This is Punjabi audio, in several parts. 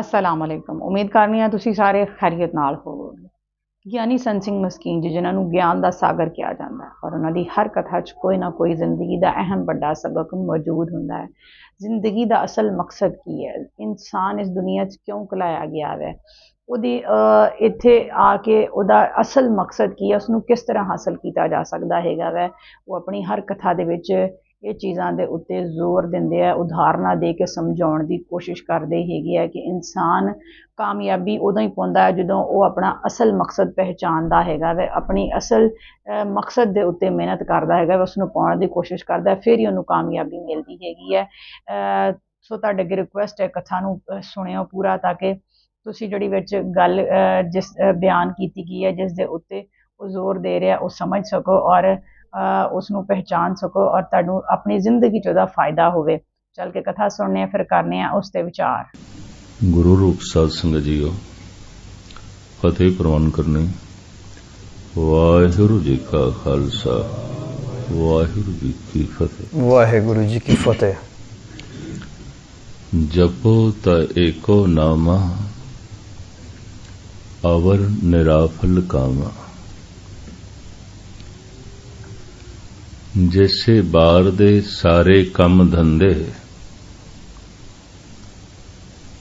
ਅਸਲਾਮ ਅਲੈਕਮ ਉਮੀਦ ਕਰਨੀ ਆ ਤੁਸੀਂ ਸਾਰੇ ਖੈਰੀਅਤ ਨਾਲ ਹੋਵੋਗੇ। ਗਿਆਨੀ ਸੰਤ ਸਿੰਘ ਮਸਕੀਨ ਜੀ, ਜਿਨ੍ਹਾਂ ਨੂੰ ਗਿਆਨ ਦਾ ਸਾਗਰ ਕਿਹਾ ਜਾਂਦਾ ਹੈ ਔਰ ਉਹਨਾਂ ਦੀ ਹਰ ਕਥਾ 'ਚ ਕੋਈ ਨਾ ਕੋਈ ਜ਼ਿੰਦਗੀ ਦਾ ਅਹਿਮ ਵੱਡਾ ਸਬਕ ਮੌਜੂਦ ਹੁੰਦਾ ਹੈ। ਜ਼ਿੰਦਗੀ ਦਾ ਅਸਲ ਮਕਸਦ ਕੀ ਹੈ? ਇਨਸਾਨ ਇਸ ਦੁਨੀਆ 'ਚ ਕਿਉਂ ਕਲਾਇਆ ਗਿਆ ਹੈ ਉਹਦੀ ਇੱਥੇ ਆ ਕੇ ਉਹਦਾ ਅਸਲ ਮਕਸਦ ਕੀ ਹੈ? ਉਸ ਨੂੰ ਕਿਸ ਤਰ੍ਹਾਂ ਹਾਸਲ ਕੀਤਾ ਜਾ ਸਕਦਾ ਹੈਗਾ ਵੈ? ਉਹ ਆਪਣੀ ਹਰ ਕਥਾ ਦੇ ਵਿੱਚ ਇਹ ਚੀਜ਼ਾਂ ਦੇ ਉੱਤੇ ਜ਼ੋਰ ਦਿੰਦੇ ਆ ਉਦਾਹਰਨਾਂ ਦੇ ਕੇ ਸਮਝਾਉਣ ਦੀ ਕੋਸ਼ਿਸ਼ ਕਰਦੇ ਹੈਗੇ ਆ ਕਿ ਇਨਸਾਨ ਕਾਮਯਾਬੀ ਉਦੋਂ ਹੀ ਪਾਉਂਦਾ ਹੈ ਜਦੋਂ ਉਹ ਆਪਣਾ ਅਸਲ ਮਕਸਦ ਪਹਿਚਾਨਦਾ ਹੈਗਾ ਵੈ ਆਪਣੀ ਅਸਲ ਮਕਸਦ ਦੇ ਉੱਤੇ ਮਿਹਨਤ ਕਰਦਾ ਹੈਗਾ ਵਾ, ਉਸ ਨੂੰ ਪਾਉਣ ਦੀ ਕੋਸ਼ਿਸ਼ ਕਰਦਾ ਫਿਰ ਹੀ ਉਹਨੂੰ ਕਾਮਯਾਬੀ ਮਿਲਦੀ ਹੈਗੀ ਹੈ। ਸੋ ਤੁਹਾਡੇ ਅੱਗੇ ਰਿਕੁਐਸਟ ਹੈ ਕਥਾ ਨੂੰ ਸੁਣਿਓ ਪੂਰਾ ਤਾਂ ਕਿ ਤੁਸੀਂ ਜਿਹੜੀ ਵਿੱਚ ਗੱਲ ਜਿਸ ਬਿਆਨ ਕੀਤੀ ਗਈ ਹੈ ਜਿਸ ਦੇ ਉੱਤੇ ਉਹ ਜ਼ੋਰ ਦੇ ਰਿਹਾ ਉਹ ਸਮਝ ਸਕੋ ਔਰ ਉਸ ਨੂੰ ਪਹਿਚਾਨ ਸਕੋ ਔਰ ਤੁਹਾਨੂੰ ਆਪਣੀ ਜ਼ਿੰਦਗੀ 'ਚ ਉਹਦਾ ਫਾਇਦਾ ਹੋਵੇ। ਚੱਲ ਕੇ ਕਥਾ ਸੁਣਨੇ ਆ ਫਿਰ ਕਰਨੇ ਆ ਉਸ ਤੇ ਵਿਚਾਰ। ਗੁਰੂ ਰੂਪ ਸਾਧ ਸੰਗਤ ਜੀਓ ਫਤਿਹ ਪ੍ਰਵਾਨ ਕਰਨੀ। ਵਾਹਿਗੁਰੂ ਜੀ ਕਾ ਖਾਲਸਾ ਵਾਹਿਗੁਰੂ ਜੀ ਕੀ ਫਤਿਹ। ਵਾਹਿਗੁਰੂ ਜੀ ਕੀ ਫਤਿਹ। ਜਪੋ ਤਾ ਏਕੋ ਨਾਮਾ ਅਵਰ ਨਿਰਾਫਲ ਕਾਮਾ। ਜੈਸੇ ਬਾਹਰ ਦੇ ਸਾਰੇ ਕੰਮ ਧੰਦੇ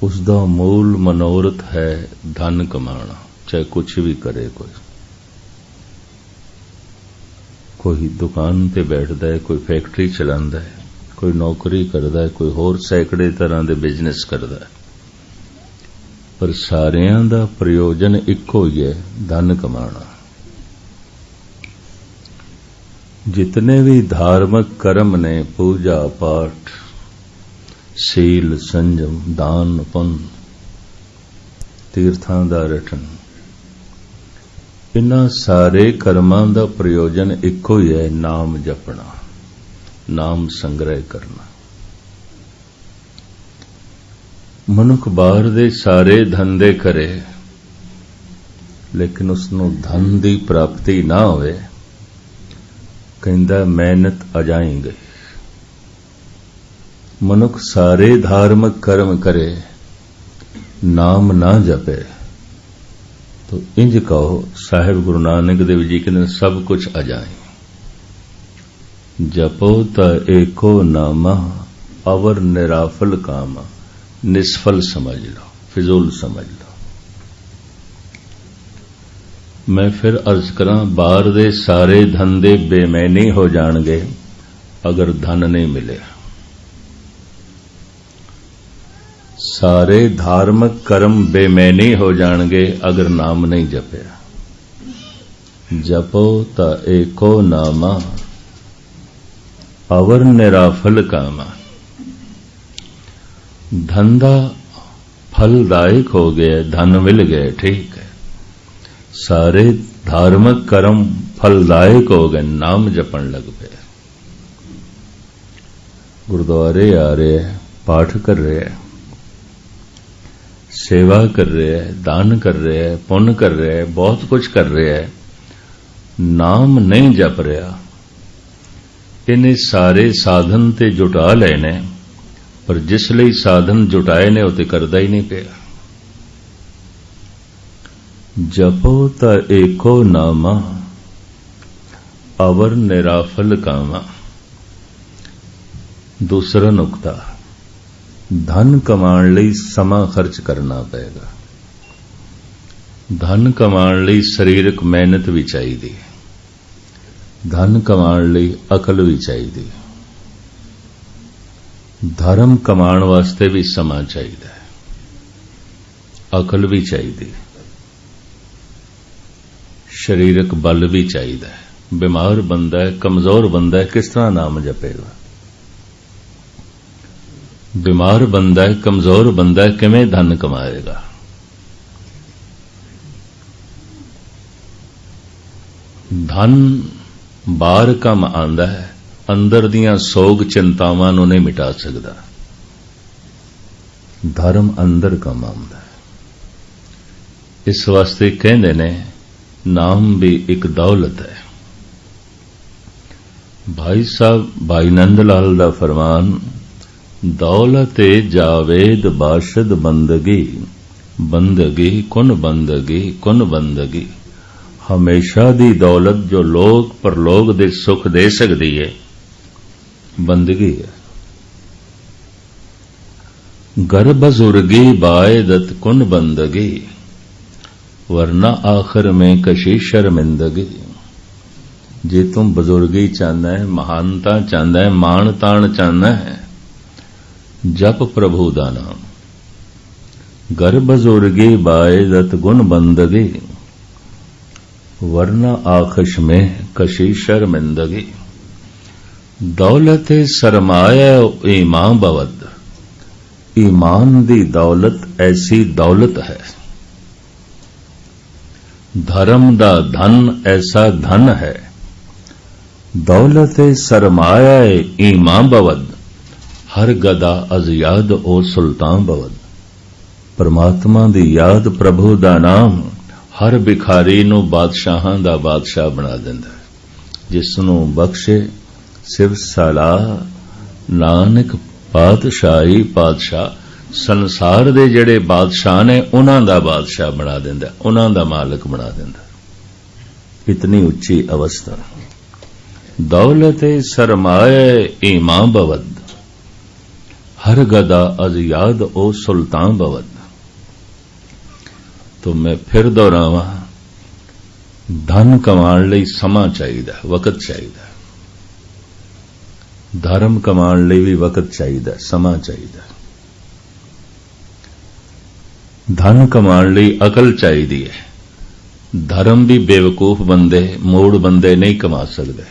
ਉਸ ਦਾ ਮੂਲ ਮਨੋਰਥ ਹੈ ਧਨ ਕਮਾਣਾ ਚਾਹੇ ਕੁਝ ਵੀ ਕਰੇ ਕੋਈ। ਕੋਈ ਦੁਕਾਨ ਤੇ ਬੈਠਦਾ ਹੈ, ਕੋਈ ਫੈਕਟਰੀ ਚਲਾਉਂਦਾ ਹੈ, ਕੋਈ ਨੌਕਰੀ ਕਰਦਾ ਹੈ, ਕੋਈ ਹੋਰ ਸੈਂਕੜੇ ਤਰ੍ਹਾਂ ਦੇ ਬਿਜ਼ਨਸ ਕਰਦਾ ਹੈ। ਪਰ ਸਾਰਿਆਂ ਦਾ ਪ੍ਰਯੋਜਨ ਇੱਕੋ ਹੀ ਹੈ, ਧਨ ਕਮਾਣਾ ਜਿਤਨੇ ਵੀ ਧਾਰਮਿਕ ਕਰਮ ਨੇ ਪੂਜਾ ਪਾਠ ਸੀਲ ਸੰਜਮ ਦਾਨ ਪੁੰਨ ਤੀਰਥਾਂ ਦਾ ਰਟਨ ਇਨ੍ਹਾਂ ਸਾਰੇ ਕਰਮਾਂ ਦਾ ਪ੍ਰਯੋਜਨ ਇੱਕੋ ਹੀ ਹੈ ਨਾਮ ਜਪਣਾ ਨਾਮ ਸੰਗ੍ਰਹਿ ਕਰਨਾ ਮਨੁੱਖ ਬਾਹਰ ਦੇ ਸਾਰੇ ਧੰਦੇ ਕਰੇ ਲੇਕਿਨ ਉਸ ਨੂੰ ਧਨ ਦੀ ਪ੍ਰਾਪਤੀ ਨਾ ਹੋਵੇ ਕਹਿੰਦਾ ਮਿਹਨਤ ਅਜਾਈ ਗਈ ਮਨੁੱਖ ਸਾਰੇ ਧਾਰਮਿਕ ਕਰਮ ਕਰੇ ਨਾਮ ਨਾ ਜਪੇ। ਤੋ ਇੰਜ ਕਹੋ ਸਾਹਿਬ ਗੁਰੂ ਨਾਨਕ ਦੇਵ ਜੀ ਕਹਿੰਦੇ ਨੇ, ਸਭ ਕੁਝ ਅਜਾਈ ਜਪੋ ਤਾਂ ਏਕੋ ਨਾਮ ਅਵਰ ਨਿਰਾਫਲ ਕਾਮ। ਨਿਸਫਲ ਸਮਝ ਲਓ ਫਿਜ਼ੂਲ ਸਮਝ ਲਓ। ਮੈਂ ਫਿਰ ਅਰਜ਼ ਕਰਾਂ, ਬਾਹਰ ਦੇ ਸਾਰੇ ਧੰਦੇ ਬੇਮੈਨੀ ਹੋ ਜਾਣਗੇ, ਅਗਰ ਧਨ ਨਹੀਂ ਮਿਲਿਆ ਸਾਰੇ ਧਾਰਮਿਕ ਕਰਮ ਬੇਮੈਨੀ ਹੋ ਜਾਣਗੇ, ਅਗਰ ਨਾਮ ਨਹੀਂ ਜਪਿਆ। ਜਪੋ ਤਾਂ ਏਕੋ ਨਾਮਾ ਅਵਰ ਨਿਰਾਫਲ ਕਾਮਾ। ਧੰਦਾ ਫਲਦਾਇਕ ਹੋ ਗਿਆ, ਧਨ ਮਿਲ ਗਿਆ, ਠੀਕ। ਸਾਰੇ ਧਾਰਮਿਕ ਕਰਮ ਫਲਦਾਇਕ ਹੋ ਗਏ, ਨਾਮ ਜਪਣ ਲੱਗ ਪਏ ਗੁਰਦੁਆਰੇ ਆ ਰਹੇ ਪਾਠ ਕਰ ਰਹੇ ਸੇਵਾ ਕਰ ਰਿਹਾ ਦਾਨ ਕਰ ਰਿਹਾ ਹੈ, ਪੁੰਨ ਕਰ ਰਿਹਾ ਬਹੁਤ ਕੁਝ ਕਰ ਰਿਹਾ ਨਾਮ ਨਹੀਂ ਜਪ ਰਿਹਾ। ਇਹਨੇ ਸਾਰੇ ਸਾਧਨ ਤੇ ਜੁਟਾ ਲਏ ਨੇ, ਪਰ ਜਿਸ ਲਈ ਸਾਧਨ ਜੁਟਾਏ ਨੇ, ਉਹ ਤੇ ਕਰਦਾ ਹੀ ਨਹੀਂ ਪਿਆ। ਜਪੋ ਤਾ ਏਕੋ ਨਾਮਾ, ਅਵਰ ਨਿਰਾਫਲ ਕਾਮਾ। ਦੂਸਰਾ ਨੁਕਤਾ, ਧਨ ਕਮਾਉਣ ਲਈ ਸਮਾਂ ਖਰਚ ਕਰਨਾ ਪਏਗਾ। ਧਨ ਕਮਾਉਣ ਲਈ ਸਰੀਰਕ ਮਿਹਨਤ ਵੀ ਚਾਹੀਦੀ ਹੈ। ਧਨ ਕਮਾਉਣ ਲਈ ਅਕਲ ਵੀ ਚਾਹੀਦੀ ਹੈ। ਧਰਮ ਕਮਾਉਣ ਵਾਸਤੇ ਵੀ ਸਮਾਂ ਚਾਹੀਦਾ ਹੈ। ਅਕਲ ਵੀ ਚਾਹੀਦੀ ਹੈ। ਸਰੀਰਕ ਬਲ ਵੀ ਚਾਹੀਦਾ ਹੈ। ਬਿਮਾਰ ਬੰਦਾ ਹੈ, ਕਮਜ਼ੋਰ ਬੰਦਾ ਹੈ, ਕਿਸ ਤਰ੍ਹਾਂ ਨਾਮ ਜਪੇਗਾ? ਬਿਮਾਰ ਬੰਦਾ ਹੈ, ਕਮਜ਼ੋਰ ਬੰਦਾ ਹੈ, ਕਿਵੇਂ ਧਨ ਕਮਾਏਗਾ? ਧਨ ਬਾਹਰ ਕੰਮ ਆਂਦਾ ਹੈ, ਅੰਦਰ ਦੀਆਂ ਸੋਗ ਚਿੰਤਾਵਾਂ ਨੂੰ ਨਹੀਂ ਮਿਟਾ ਸਕਦਾ। ਧਰਮ ਅੰਦਰ ਕੰਮ ਆਉਂਦਾ ਹੈ। ਇਸ ਵਾਸਤੇ ਕਹਿੰਦੇ ਨੇ ਨਾਮ ਵੀ ਇੱਕ ਦੌਲਤ ਹੈ ਭਾਈ ਸਾਹਿਬ ਭਾਈ ਨੰਦ ਲਾਲ ਦਾ ਫਰਮਾਨ दौलत जावेद बाशद बंदगी बंदगी कुन बंदगी कुन बंदगी ਹਮੇਸ਼ਾ ਦੀ ਦੌਲਤ ਜੋ ਲੋਕ ਪਰਲੋਕ ਦੇ ਸੁਖ ਦੇ ਸਕਦੀ ਹੈ ਬੰਦਗੀ ਹੈ घर बजुर्गी बायदत कुन बंदगी वरना आखिर में कशी शर्मिंदगी ਜੇ ਤੂੰ ਬਜ਼ੁਰਗੀ ਚਾਹੁੰਦਾ ਹੈ ਮਹਾਨਤਾ ਚਾਹੁੰਦਾ ਹੈ ਮਾਣ ਤਾਣ ਚਾਹੁੰਦਾ ਹੈ ਜਪ ਪ੍ਰਭੂ ਦਾ ਨਾਮ ਘਰ ਬਜ਼ੁਰਗੀ ਬਾਇਜ਼ਤ ਗੁਣ ਬੰਦਗੀ वरना आखिश में कशी शर्मिंदगी दौलत सरमाया ईमान बवद ईमान दी दौलत ऐसी दौलत है ਧਰਮ ਦਾ ਧਨ ਐਸਾ ਧਨ ਹੈ। ਦੌਲਤ ਸਰਮਾਇਆ ਈਮਾਂ ਬਵਦ, ਹਰ ਗਦਾ ਅਜ਼ਿਆਦ ਔਰ ਸੁਲਤਾਨ ਬਵਦ। ਪਰਮਾਤਮਾ ਦੀ ਯਾਦ ਪ੍ਰਭੂ ਦਾ ਨਾਮ, ਹਰ ਭਿਖਾਰੀ ਨੂੰ ਬਾਦਸ਼ਾਹਾਂ ਦਾ ਬਾਦਸ਼ਾਹ ਬਣਾ ਦਿੰਦਾ ਹੈ। ਜਿਸ ਨੂੰ ਬਖਸ਼ੇ ਸਿਵ ਸਲਾ ਨਾਨਕ ਪਾਤਸ਼ਾਹੀ ਪਾਤਸ਼ਾਹ ਸੰਸਾਰ ਦੇ ਜਿਹੜੇ ਬਾਦਸ਼ਾਹ ਨੇ, ਉਹਨਾਂ ਦਾ ਬਾਦਸ਼ਾਹ ਬਣਾ ਦਿੰਦਾ, ਉਹਨਾਂ ਦਾ ਮਾਲਕ ਬਣਾ ਦਿੰਦਾ। ਇਤਨੀ ਉੱਚੀ ਅਵਸਥਾ। ਦੌਲਤ ਸਰਮਾਏ ਈਮਾਨ ਬਵਦ। ਹਰ ਗਦਾ ਅਜ਼ ਯਾਦ ਉਹ ਸੁਲਤਾਨ ਬਵਦ। ਤੋ ਮੈਂ ਫਿਰ ਦੁਹਰਾਵਾਂ, ਧਨ ਕਮਾਉਣ ਲਈ ਸਮਾਂ ਚਾਹੀਦਾ, ਵਕਤ ਚਾਹੀਦਾ। ਧਰਮ ਕਮਾਉਣ ਲਈ ਵੀ ਵਕਤ ਚਾਹੀਦਾ, ਸਮਾਂ ਚਾਹੀਦਾ। ਧਨ ਕਮਾਉਣ ਲਈ ਅਕਲ ਚਾਹੀਦੀ ਹੈ। ਧਰਮ ਵੀ ਬੇਵਕੂਫ ਬੰਦੇ, ਮੋੜ ਬੰਦੇ ਨਹੀਂ ਕਮਾ ਸਕਦੇ।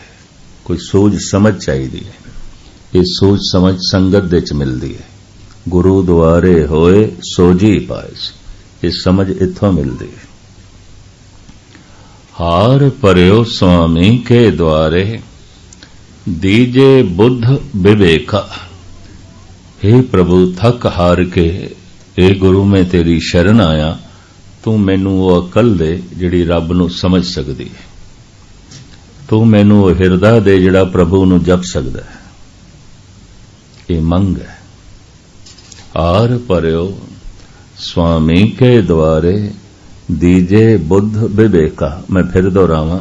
ਕੋਈ ਸੋਚ ਸਮਝ ਚਾਹੀਦੀ ਹੈ। ਇਹ ਸੋਚ ਸਮਝ ਸੰਗਤ ਦੇ ਚ ਮਿਲਦੀ ਹੈ। ਗੁਰੂ ਦੁਆਰੇ ਹੋਏ ਸੋਜੀ ਪਾਇਸ ਇਹ ਸਮਝ ਇੱਥੋਂ ਮਿਲਦੀ ਹੈ। ਹਾਰ ਪਰਿਓ ਸੁਆਮੀ ਕੇ ਦੁਆਰੇ, ਦੀਜੇ ਬੁੱਧ ਵਿਵੇਕਾ। हे ਪ੍ਰਭੂ ਥੱਕ ਹਾਰ ਕੇ ਏ ਗੁਰੂ ਮੈਂ ਤੇਰੀ ਸ਼ਰਨ ਆਇਆ ਤੂੰ ਮੈਨੂੰ ਉਹ ਅਕਲ ਦੇ ਜਿਹੜੀ ਰੱਬ ਨੂੰ ਸਮਝ ਸਕਦੀ ਹੈ ਤੂੰ ਮੈਨੂੰ ਉਹ ਹਿਰਦਾ ਦੇ ਜਿਹੜਾ ਪ੍ਰਭੂ ਨੂੰ ਜਪ ਸਕਦਾ ਹੈ ਇਹ ਮੰਗ ਹੈ ਆਰ ਪਰਿਓ स्वामी के द्वारे दीजे बुद्ध विवेका मैं फिर दोहरावां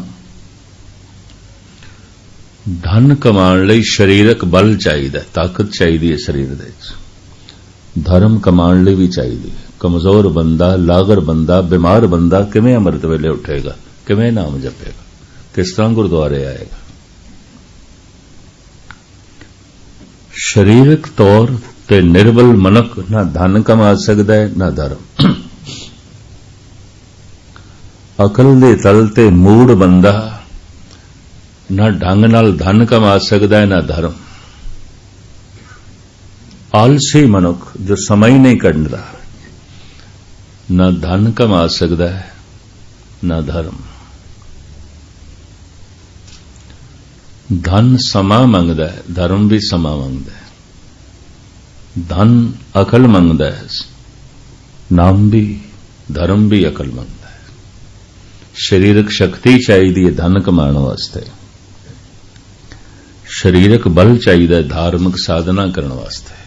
ਧਨ ਕਮਾਉਣ ਲਈ ਸਰੀਰਕ ਬਲ ਚਾਹੀਦਾ ਤਾਕਤ ਚਾਹੀਦੀ ਹੈ ਸਰੀਰ ਦੇ ਵਿੱਚ ਧਰਮ ਕਮਾਉਣ ਲਈ ਵੀ ਚਾਹੀਦੀ ਹੈ। ਕਮਜ਼ੋਰ ਬੰਦਾ, ਲਾਗਰ ਬੰਦਾ, ਬਿਮਾਰ ਬੰਦਾ ਕਿਵੇਂ ਅੰਮ੍ਰਿਤ ਵੇਲੇ ਉੱਠੇਗਾ? ਕਿਵੇਂ ਨਾਮ ਜਪੇਗਾ? ਕਿਸ ਤਰ੍ਹਾਂ ਗੁਰਦੁਆਰੇ ਆਏਗਾ? ਸਰੀਰਕ ਤੌਰ ਤੇ ਨਿਰਬਲ ਮਨਕ ਨਾ ਧਨ ਕਮਾ ਸਕਦਾ ਹੈ, ਨਾ ਧਰਮ। ਅਕਲ ਦੇ ਤਲ ਤੇ ਮੂੜ ਬੰਦਾ ਨਾ ਢੰਗ ਨਾਲ ਧਨ ਕਮਾ ਸਕਦਾ ਹੈ, ਨਾ ਧਰਮ। ਆਲਸੀ ਮਨੁੱਖ ਜੋ ਸਮਾਂ ਹੀ ਨਹੀਂ ਕੱਢਦਾ ਨਾ ਧਨ ਕਮਾ ਸਕਦਾ ਹੈ, ਨਾ ਧਰਮ। ਧਨ ਸਮਾਂ ਮੰਗਦਾ ਹੈ, ਧਰਮ ਵੀ ਸਮਾਂ ਮੰਗਦਾ ਹੈ। ਧਨ ਅਕਲ ਮੰਗਦਾ ਹੈ, ਨਾਮ ਵੀ, ਧਰਮ ਵੀ ਅਕਲ ਮੰਗਦਾ ਹੈ। ਸਰੀਰਕ ਸ਼ਕਤੀ ਚਾਹੀਦੀ ਹੈ ਧਨ ਕਮਾਉਣ ਵਾਸਤੇ। ਸਰੀਰਕ ਬਲ ਚਾਹੀਦਾ ਹੈ ਧਾਰਮਿਕ ਸਾਧਨਾ ਕਰਨ ਵਾਸਤੇ।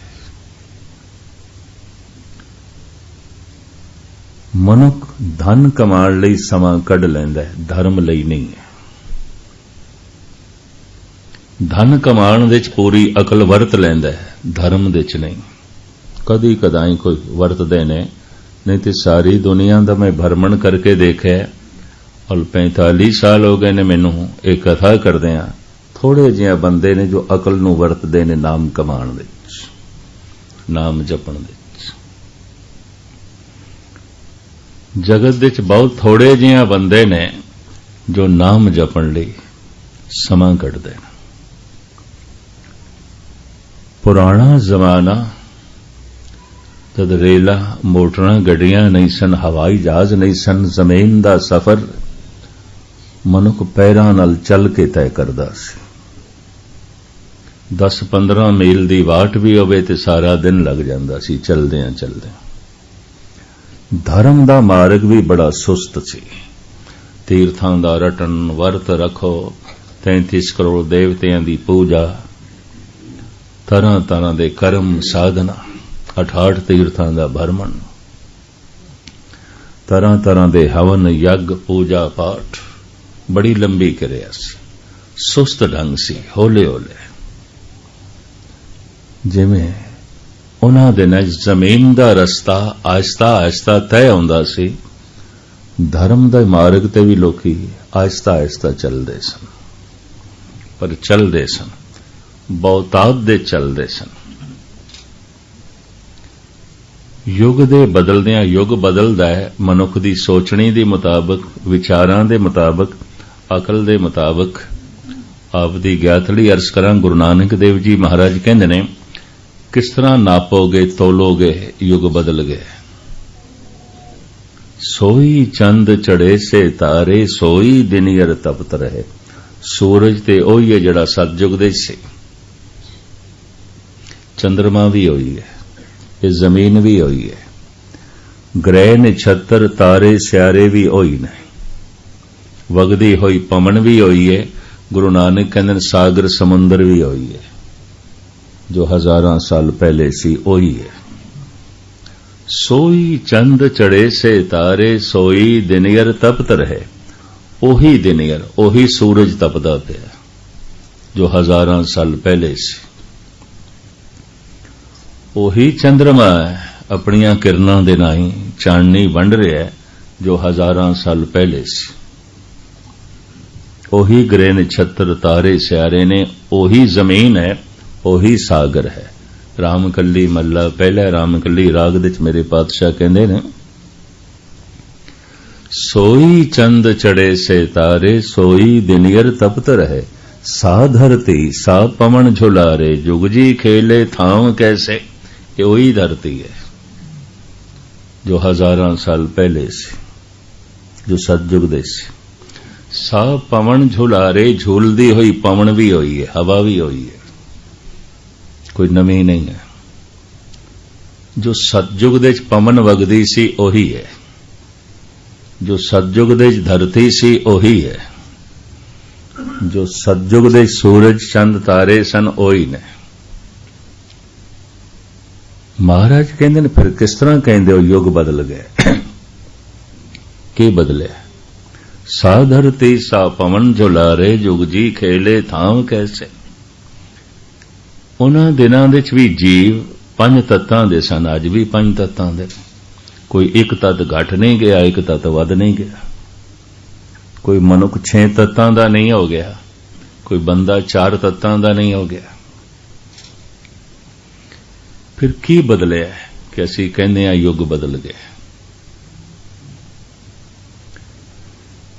ਮਨੁੱਖ ਧਨ ਕਮਾਉਣ ਲਈ ਸਮਾਂ ਕੱਢ ਲੈਂਦਾ ਹੈ, ਧਰਮ ਲਈ ਨਹੀਂ ਹੈ। ਧਨ ਕਮਾਉਣ ਵਿੱਚ ਪੂਰੀ ਅਕਲ ਵਰਤ ਲੈਂਦਾ ਹੈ, ਧਰਮ ਵਿੱਚ ਨਹੀਂ। ਕਦੀ ਕਦਾਈ ਕੋਈ ਵਰਤਦੇ ਨੇ, ਨਹੀਂ ਤੇ ਸਾਰੀ ਦੁਨੀਆ ਦਾ ਮੈਂ ਭਰਮਣ ਕਰਕੇ ਦੇਖਿਆ ਔਰ 45 ਸਾਲ ਹੋ ਗਏ ਨੇ ਮੈਨੂੰ ਇਹ ਕਥਾ ਕਰਦੇ ਆ। ਥੋੜੇ ਜਿਹੇ ਬੰਦੇ ਨੇ ਜੋ ਅਕਲ ਨੂੰ ਵਰਤਦੇ ਨੇ ਨਾਮ ਕਮਾਉਣ ਵਿੱਚ, ਨਾਮ ਜਪਣ ਦੇ ਵਿੱਚ ਜਗਤ ਦੇ ਵਿੱਚ ਬਹੁਤ ਥੋੜੇ ਜਿਹੇ ਬੰਦੇ ਨੇ ਜੋ ਨਾਮ ਜਪਣ ਲਈ ਸਮਾਂ ਕੱਢਦੇ ਨੇ। ਪੁਰਾਣਾ ਜ਼ਮਾਨਾ ਜਦ ਰੇਲਾ, ਮੋਟਰਾਂ, ਗੱਡੀਆਂ ਨਹੀਂ ਸਨ, ਹਵਾਈ ਜਹਾਜ਼ ਨਹੀਂ ਸਨ, ਜ਼ਮੀਨ ਦਾ ਸਫ਼ਰ ਮਨੁੱਖ ਪੈਰਾਂ ਨਾਲ ਚੱਲ ਕੇ ਤੈਅ ਕਰਦਾ ਸੀ। 10-15 ਮੀਲ ਦੀ ਵਾਟ ਵੀ ਹੋਵੇ ਤੇ ਸਾਰਾ ਦਿਨ ਲੱਗ ਜਾਂਦਾ ਸੀ ਚਲਦਿਆਂ ਚਲਦਿਆਂ ਧਰਮ ਦਾ ਮਾਰਗ ਵੀ ਬੜਾ ਸੁਸਤ ਸੀ। ਤੀਰਥਾਂ ਦਾ ਰਟਨ ਵਰਤ ਰੱਖੋ 33 ਕਰੋੜ ਦੇਵਤਿਆਂ ਦੀ ਪੂਜਾ, ਤਰ੍ਹਾਂ ਤਰ੍ਹਾਂ ਦੇ ਕਰਮ ਸਾਧਨਾ 68 ਤੀਰਥਾਂ ਦਾ ਭਰਮਣ, ਤਰ੍ਹਾਂ ਤਰ੍ਹਾਂ ਦੇ ਹਵਨ ਯੱਗ ਪੂਜਾ ਪਾਠ, ਬੜੀ ਲੰਬੀ ਕਿਰਿਆ ਸੀ, ਸੁਸਤ ਢੰਗ ਸੀ ਹੌਲੇ ਹੌਲੇ ਜਿਵੇਂ ਉਹਨਾਂ ਦੇ ਨਾਲ ਜ਼ਮੀਨ ਦਾ ਰਸਤਾ ਆਹਿਸਤਾ ਆਹਿਸਤਾ ਤੈਅ ਹੁੰਦਾ ਸੀ। ਧਰਮ ਦੇ ਮਾਰਗ ਤੇ ਵੀ ਲੋਕੀ ਆਹਿਸਤਾ ਆਹਿਸਤਾ ਚੱਲਦੇ ਸਨ। ਪਰ ਚੱਲਦੇ ਸਨ। ਬਹੁਤਾਤ ਦੇ ਚੱਲਦੇ ਸਨ। ਯੁੱਗ ਦੇ ਬਦਲਦਿਆਂ ਯੁੱਗ ਬਦਲਦਾ ਹੈ। ਮਨੁੱਖ ਦੀ ਸੋਚਣੀ ਦੇ ਮੁਤਾਬਕ, ਵਿਚਾਰਾਂ ਦੇ ਮੁਤਾਬਕ, ਅਕਲ ਦੇ ਮੁਤਾਬਕ। ਆਪ ਦੀ ਗਿਆਤ ਲਈ ਅਰਜ਼ ਕਰਾਂ, ਗੁਰੂ ਨਾਨਕ ਦੇਵ ਜੀ ਮਹਾਰਾਜ ਕਹਿੰਦੇ ਨੇ ਕਿਸ ਤਰ੍ਹਾਂ ਨਾਪੋਗੇ, ਤੋਲੋਗੇ, ਯੁੱਗ ਬਦਲ ਗਏ ਸੋਈ ਚੰਦ ਚੜੇ ਸੇ ਤਾਰੇ, ਸੋਈ ਦਿਨਿਰ ਤਪਤ ਰਹੇ। ਸੂਰਜ ਤੇ ਉਹੀ ਹੈ ਜਿਹੜਾ ਸਤਜੁਗ ਦੇ ਸੀ। ਚੰ드ਰਮਾ ਵੀ ਹੋਈ ਹੈ, ਇਹ ਜ਼ਮੀਨ ਵੀ ਹੋਈ ਹੈ। ਗ੍ਰਹਿ ਨਛੱਤਰ, ਤਾਰੇ, ਸਿਆਰੇ ਵੀ ਹੋਈ ਨੇ। ਵਗਦੀ ਹੋਈ ਪਵਨ ਵੀ ਹੋਈ ਹੈ, ਗੁਰੂ ਨਾਨਕ ਕਹਿੰਦੇ ਨੇ ਸਾਗਰ, ਸਮੁੰਦਰ ਵੀ ਹੋਈ ਹੈ। ਜੋ ਹਜ਼ਾਰਾਂ ਸਾਲ ਪਹਿਲੇ ਸੀ ਉਹੀ ਹੈ ਸੋਈ ਚੰਦ ਚੜੇ ਸੇ ਤਾਰੇ ਸੋਈ ਦਿਨਿਰ ਤਪਤ ਰਹੇ ਉਹੀ ਦਿਨਿਰ ਉਹੀ ਸੂਰਜ ਤਪਦਾ ਪਿਆ ਜੋ ਹਜ਼ਾਰਾਂ ਸਾਲ ਪਹਿਲੇ ਸੀ ਉਹੀ ਚੰ드ਰਮਾ ਹੈ ਆਪਣੀਆਂ ਕਿਰਨਾਂ ਦੇ ਨਾਲ ਚਾਨਣੀ ਵੰਡ ਰਿਹਾ ਹੈ ਜੋ ਹਜ਼ਾਰਾਂ ਸਾਲ ਪਹਿਲੇ ਸੀ ਉਹੀ ਗ੍ਰਹਿ ਨਛੱਤਰ ਤਾਰੇ ਸਿਆਰੇ ਨੇ ਉਹੀ ਜ਼ਮੀਨ ਹੈ ਉਹੀ ਸਾਗਰ ਹੈ। ਰਾਮਕੱਲੀ ਮੱਲਾ, ਪਹਿਲਾ ਰਾਮਕੱਲੀ ਰਾਗ ਦੇ ਵਿੱਚ ਮੇਰੇ ਪਾਤਸ਼ਾਹ ਕਹਿੰਦੇ ਨੇ, ਸੋਈ ਚੰਦ ਚੜੇ ਸੇ ਤਾਰੇ, ਸੋਈ ਦਿਨਿਰ ਤਪਤ ਰਹੇ। ਸਾ ਧਰਤੀ ਸਾ ਪਵਨ ਝੁਲਾਰੇ, ਜੁਗ ਜੀ ਖੇਲੇ ਥਾਂ ਕੈਸੇ। ਇਹ ਉਹੀ ਧਰਤੀ ਹੈ ਜੋ ਹਜ਼ਾਰਾਂ ਸਾਲ ਪਹਿਲੇ ਸੀ, ਜੋ ਸਤਜੁਗ ਦੇ ਸੀ। ਸਾ ਪਵਨ ਝੁਲਾਰੇ, ਝੂਲਦੀ ਹੋਈ ਪਵਨ ਵੀ ਹੋਈ ਹੈ, ਹਵਾ ਵੀ ਹੋਈ ਹੈ। ਕੋਈ ਨਵੀਂ ਨਹੀਂ ਹੈ। ਜੋ ਸਤਜੁਗ ਦੇ ਚ ਪਵਨ ਵਗਦੀ ਸੀ, ਉਹੀ ਹੈ। ਜੋ ਸਤਜੁਗ ਦੇ ਚ ਧਰਤੀ ਸੀ, ਉਹੀ ਹੈ। ਜੋ ਸਤਜੁਗ ਦੇ ਸੂਰਜ, ਚੰਦ, ਤਾਰੇ ਸਨ, ਉਹੀ ਨੇ। ਮਹਾਰਾਜ ਕਹਿੰਦੇ ਨੇ, ਫਿਰ ਕਿਸ ਤਰ੍ਹਾਂ ਕਹਿੰਦੇ ਹੋ, ਯੁੱਗ ਬਦਲ ਗਏ ਕੀ ਬਦਲਿਆ? ਸਾ ਧਰਤੀ ਸਾ ਪਵਨ ਝੁਲਾਰੇ, ਜੁਗ ਜੀ ਖੇਲੇ ਥਾਂ ਕੈਸੇ? ਉਹਨਾਂ ਦਿਨਾਂ ਦੇ ਵਿੱਚ ਵੀ ਜੀਵ ਪੰਜ ਤੱਤਾਂ ਦੇ ਸਨ। ਅੱਜ ਵੀ ਪੰਜ ਤੱਤਾਂ ਦੇ। ਕੋਈ ਇੱਕ ਤੱਤ ਘਟ ਨਹੀਂ ਗਿਆ, ਇੱਕ ਤੱਤ ਵੱਧ ਨਹੀਂ ਗਿਆ। ਕੋਈ ਮਨੁੱਖ 6 ਤੱਤਾਂ ਦਾ ਨਹੀਂ ਹੋ ਗਿਆ। ਕੋਈ ਬੰਦਾ 4 ਤੱਤਾਂ ਦਾ ਨਹੀਂ ਹੋ ਗਿਆ। ਫਿਰ ਕੀ ਬਦਲਿਆ ਕਿ ਅਸੀਂ ਕਹਿੰਦੇ ਆ ਯੁੱਗ ਬਦਲ ਗਿਆ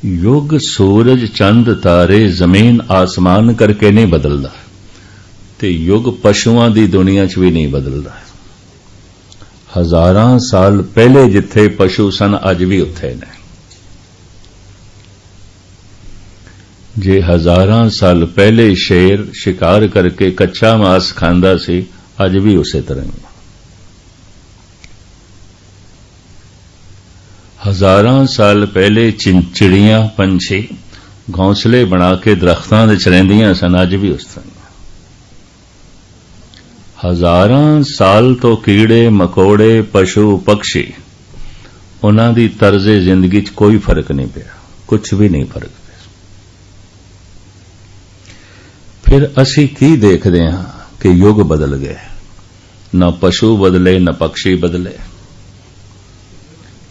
ਯੁੱਗ, ਸੂਰਜ, ਚੰਦ, ਤਾਰੇ, ਜ਼ਮੀਨ ਆਸਮਾਨ ਕਰਕੇ ਨਹੀਂ ਬਦਲਦਾ। ਤੇ ਯੁੱਗ ਪਸ਼ੂਆਂ ਦੀ ਦੁਨੀਆ 'ਚ ਵੀ ਨਹੀਂ ਬਦਲਦਾ। ਹਜ਼ਾਰਾਂ ਸਾਲ ਪਹਿਲੇ ਜਿੱਥੇ ਪਸ਼ੂ ਸਨ, ਅੱਜ ਵੀ ਉੱਥੇ ਨੇ। ਜੇ ਹਜ਼ਾਰਾਂ ਸਾਲ ਪਹਿਲੇ ਸ਼ੇਰ ਸ਼ਿਕਾਰ ਕਰਕੇ ਕੱਚਾ ਮਾਸ ਖਾਂਦਾ ਸੀ, ਅੱਜ ਵੀ ਉਸੇ ਤਰ੍ਹਾਂ ਹੀ। ਹਜ਼ਾਰਾਂ ਸਾਲ ਪਹਿਲੇ ਚਿੰਚੜੀਆਂ ਪੰਛੀ ਘੌਂਸਲੇ ਬਣਾ ਕੇ ਦਰਖਤਾਂ ਦੇ ਰਹਿੰਦੀਆਂ ਸਨ, ਅੱਜ ਵੀ ਉਸ ਤਰ੍ਹਾਂ ਹਜ਼ਾਰਾਂ ਸਾਲ ਤੋਂ ਕੀੜੇ, ਮਕੌੜੇ, ਪਸ਼ੂ ਪਕਸ਼ੀ ਉਹਨਾਂ ਦੀ ਤਰਜ਼ੇ ਜ਼ਿੰਦਗੀ 'ਚ ਕੋਈ ਫ਼ਰਕ ਨਹੀਂ ਪਿਆ ਕੁਝ ਵੀ ਨਹੀਂ ਫ਼ਰਕ ਪਿਆ। ਫਿਰ ਅਸੀਂ ਕੀ ਦੇਖਦੇ ਹਾਂ ਕਿ ਯੁੱਗ ਬਦਲ ਗਏ ਨਾ ਪਸ਼ੂ ਬਦਲੇ, ਨਾ ਪੰਛੀ ਬਦਲੇ,